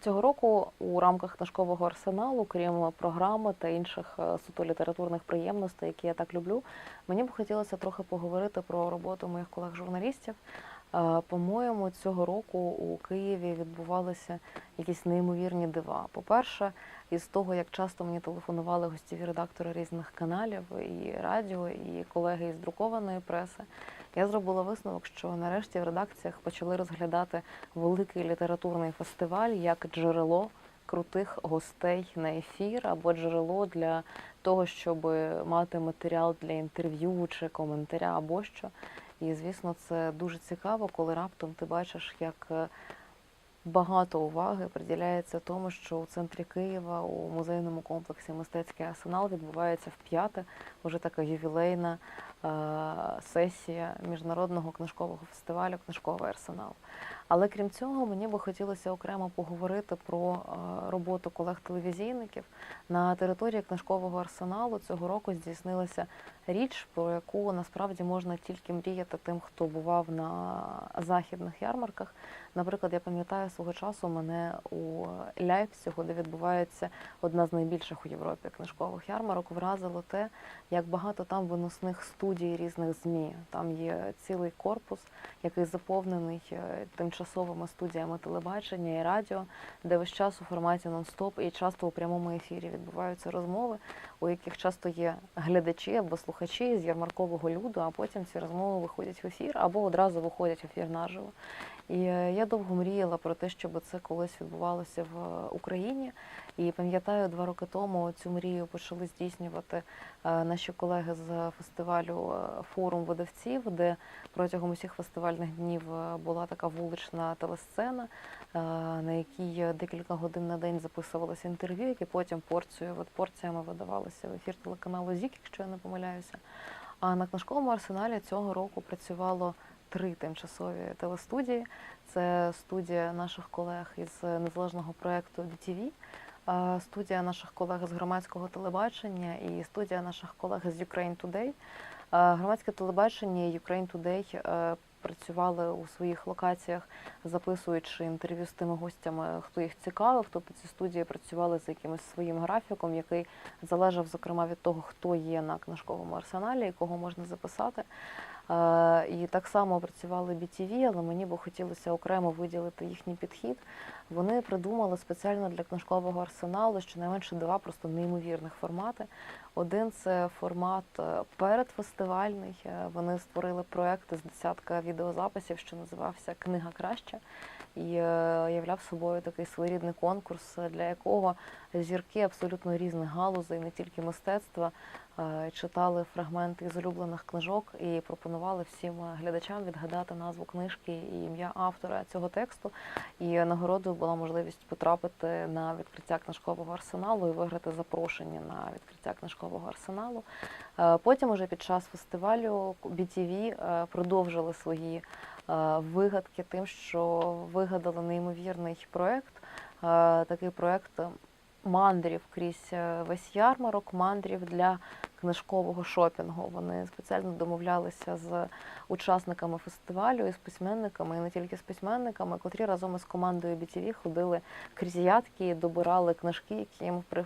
Цього року у рамках книжкового арсеналу, крім програми та інших е, суто літературних приємностей, які я так люблю, мені б хотілося трохи поговорити про роботу моїх колег-журналістів. Е, По-моєму, цього року у Києві відбувалися якісь неймовірні дива. По-перше, із того, як часто мені телефонували гостєві редактори різних каналів, і радіо, і колеги із друкованої преси, я зробила висновок, що нарешті в редакціях почали розглядати великий літературний фестиваль як джерело крутих гостей на ефір або джерело для того, щоб мати матеріал для інтерв'ю чи коментаря або що. І звісно, це дуже цікаво, коли раптом ти бачиш, як е, багато уваги приділяється тому, що у центрі Києва у музейному комплексі Мистецький арсенал відбувається вп'яте вже така ювілейна сесія міжнародного книжкового фестивалю Книжковий арсенал. Але крім цього, мені би хотілося окремо поговорити про роботу колег-телевізійників. На території книжкового арсеналу цього року здійснилася річ, про яку насправді можна тільки мріяти тим, хто бував на західних ярмарках. Наприклад, я пам'ятаю свого часу мене у Ляйпцігу, де відбувається одна з найбільших у Європі книжкових ярмарок, вразило те, як багато там виносних студій різних ЗМІ. Там є цілий корпус, який заповнений е, тимчасовими студіями телебачення і радіо, де весь час у форматі нон-стоп і часто у прямому ефірі відбуваються розмови, у яких часто є глядачі або слухачі з ярмаркового люду, а потім ці розмови виходять в ефір або одразу виходять в ефір наживо. І е, я довго мріяла про те, щоб це колись відбувалося в е, Україні. І пам'ятаю, два роки тому цю мрію почали здійснювати е, наші колеги з фестивалю форум видавців, де протягом усіх фестивальних днів була така вулична телесцена, на якій декілька годин на день записувалося інтерв'ю, які потім порцією от порціями видавалися в ефір телеканалу ЗІК, якщо я не помиляюся. А на книжковому арсеналі цього року працювало три тимчасові телестудії. Це студія наших колег із незалежного проєкту BTV, е, студія наших колег з громадського телебачення і студія наших колег з Ukraine Today. Громадське телебачення Ukraine Today е, працювали у своїх локаціях, записуючи інтерв'ю з тими гостями, хто їх цікавив. Тобто ці студії працювали за якимось своїм графіком, який залежав зокрема від того, хто є на книжковому арсеналі і кого можна записати. І так само працювали BTV, але мені би хотілося окремо виділити їхній підхід. Вони придумали спеціально для книжкового арсеналу щонайменше два просто неймовірних формати. Один це формат е, передфестивальний. Е, Вони створили проект з десятка відеозаписів, що називався Книга краща. І е, являв собою такий своєрідний конкурс, для якого зірки абсолютно різних галузей, не тільки мистецтва, е, читали фрагменти з улюблених книжок і пропонували всім глядачам відгадати назву книжки і ім'я автора цього тексту. І нагородою була можливість потрапити на відкриття книжкового арсеналу і виграти запрошення на відкриття книжкового арсеналу. Е, Потім, уже під час фестивалю, BTV продовжили свої вигадки тим, що вигадали неймовірний проект. Е, Такий проект мандрів крізь е, весь ярмарок, мандрів для книжкового шопінгу. Вони спеціально домовлялися з учасниками фестивалю і з письменниками, і не тільки з письменниками, котрі разом із командою BTV ходили крізь ядки, добирали книжки, які їм при- е,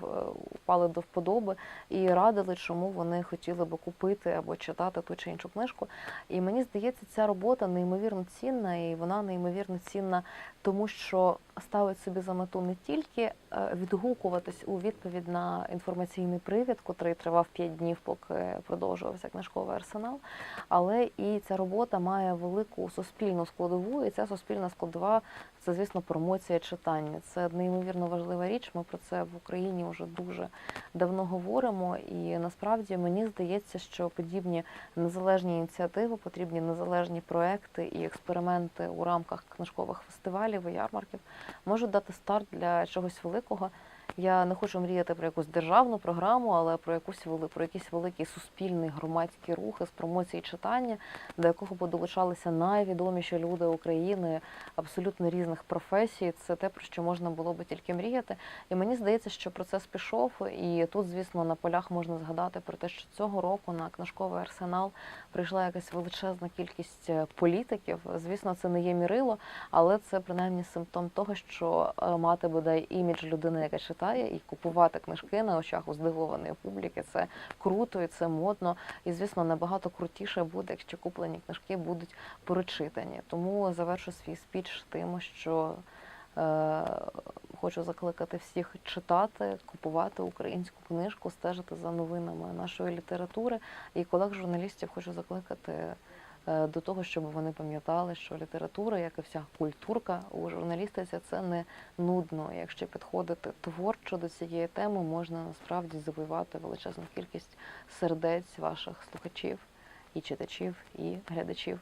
впали до вподоби, і радили, чому вони хотіли би купити або читати ту чи іншу книжку. І мені здається, ця робота неймовірно цінна, і вона неймовірно цінна, тому що ставить собі за мету не тільки е, відгукуватись у відповідь на інформаційний привід, котрий тривав 5 днів, поки продовжувався книжковий арсенал, але і ця робота має велику суспільну складову, і ця суспільна складова це, звісно, промоція читання. Це неймовірно важлива річ. Ми про це в Україні вже дуже давно говоримо. І насправді мені здається, що подібні незалежні ініціативи, потрібні незалежні проекти і експерименти у рамках книжкових фестивалів і ярмарків можуть дати старт для чогось великого. Я не хочу мріяти про якусь державну програму, але про якусь вели- про якийсь великий суспільний громадський рух із промоції читання, до якого б долучалися найвідоміші люди України абсолютно різних професій. Це те, про що можна було би тільки мріяти. І мені здається, що процес пішов. І тут, звісно, на полях можна згадати про те, що цього року на книжковий арсенал прийшла якась величезна кількість е, політиків. Звісно, це не є мірило, але це принаймні симптом того, що е, мати бодай імідж людини, яка читає, і купувати книжки на очах у здивованої публіки. Це круто і це модно. І звісно, набагато крутіше буде, якщо куплені книжки будуть прочитані. Тому завершу свій спіч тим, що е, хочу закликати всіх читати, купувати українську книжку, стежити за новинами нашої літератури. І колег журналістів хочу закликати до того, щоб вони пам'ятали, що література, як і вся культурка у журналістиці, це не нудно. Якщо підходити творчо до цієї теми, можна насправді завоювати величезну кількість сердець ваших слухачів і читачів і глядачів.